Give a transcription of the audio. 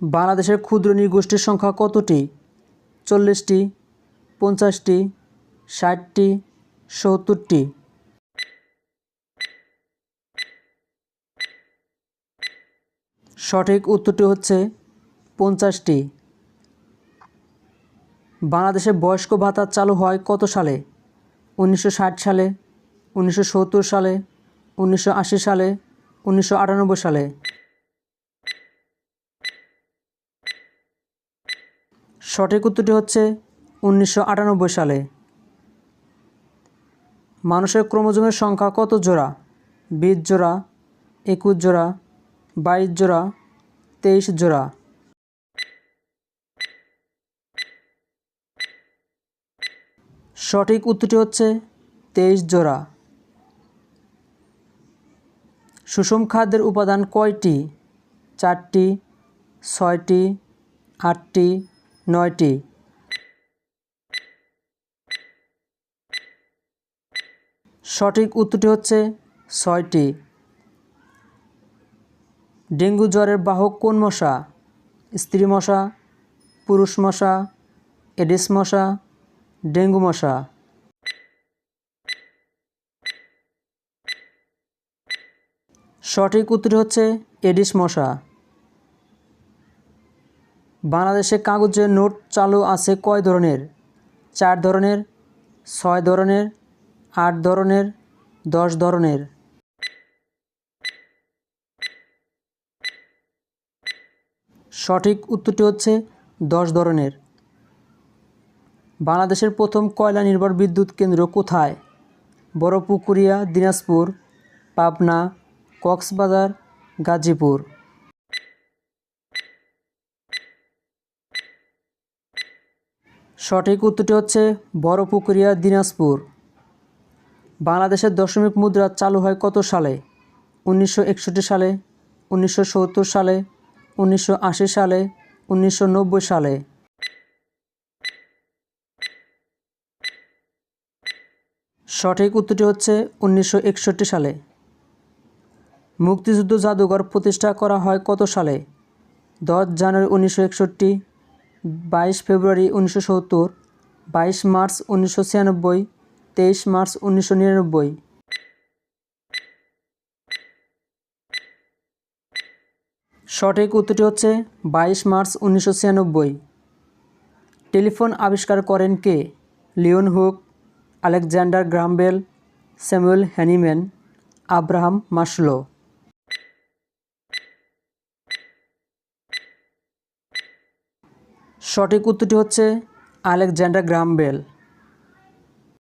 বাংলাদেশের ক্ষুদ্র নৃগোষ্ঠীর সংখ্যা কতটি? চল্লিশটি, পঞ্চাশটি, ষাটটি, সত্তরটি। সঠিক উত্তরটি হচ্ছে পঞ্চাশটি। বাংলাদেশে বয়স্ক ভাতা চালু হয় কত সালে? উনিশশো ষাট সালে, উনিশশো সত্তর সালে, উনিশশো আশি সালে, উনিশশো আটানব্বই সালে। সঠিক উত্তরটি হচ্ছে উনিশশো আটানব্বই সালে। মানুষের ক্রোমোজোমের সংখ্যা কত জোড়া? বিশ জোড়া, একুশ জোড়া, বাইশ জোড়া, তেইশ জোড়া। সঠিক উত্তরটি হচ্ছে তেইশ জোড়া। সুষম খাদ্যের উপাদান কয়টি? চারটি, ছয়টি, আটটি নয়টি। সঠিক উত্তরটি হচ্ছে ছয়টি। ডেঙ্গু জ্বরের বাহক কোন মশা? স্ত্রী মশা, পুরুষ মশা, এডিস মশা, ডেঙ্গু মশা। সঠিক উত্তর হচ্ছে এডিস মশা। বাংলাদেশে কাগজের নোট চালু আছে কয় ধরনের? চার ধরনের, ছয় ধরনের, আট ধরনের, দশ ধরনের। সঠিক উত্তরটি হচ্ছে দশ ধরনের। বাংলাদেশের প্রথম কয়লা নির্ভর বিদ্যুৎ কেন্দ্র কোথায়? বড়পুকুরিয়া দিনাজপুর, পাবনা, কক্সবাজার, গাজীপুর। সঠিক উত্তরটি হচ্ছে বড়পুকুরিয়া দিনাজপুর। বাংলাদেশের দশমিক মুদ্রা চালু হয় কত সালে? উনিশশো একষট্টি সালে, উনিশশো সত্তর সালে, উনিশশো আশি সালে, উনিশশো নব্বই সালে। সঠিক উত্তরটি হচ্ছে উনিশশো একষট্টি সালে। মুক্তিযুদ্ধ জাদুঘর প্রতিষ্ঠা করা হয় কত সালে? দশ জানুয়ারি উনিশশো একষট্টি বাইশ ফেব্রুয়ারি উনিশশো সত্তর, বাইশ মার্চ উনিশশো ছিয়ানব্বই, তেইশ মার্চ উনিশশো নিরানব্বই। সঠিক উত্তরটি হচ্ছে বাইশ মার্চ উনিশশো ছিয়ানব্বই। টেলিফোন আবিষ্কার করেন কে? Leon Hook, Alexander Graham Bell, Samuel Hahnemann, Abraham Maslow সঠিক উত্তরটি হচ্ছে আলেকজান্ডার গ্রামবেল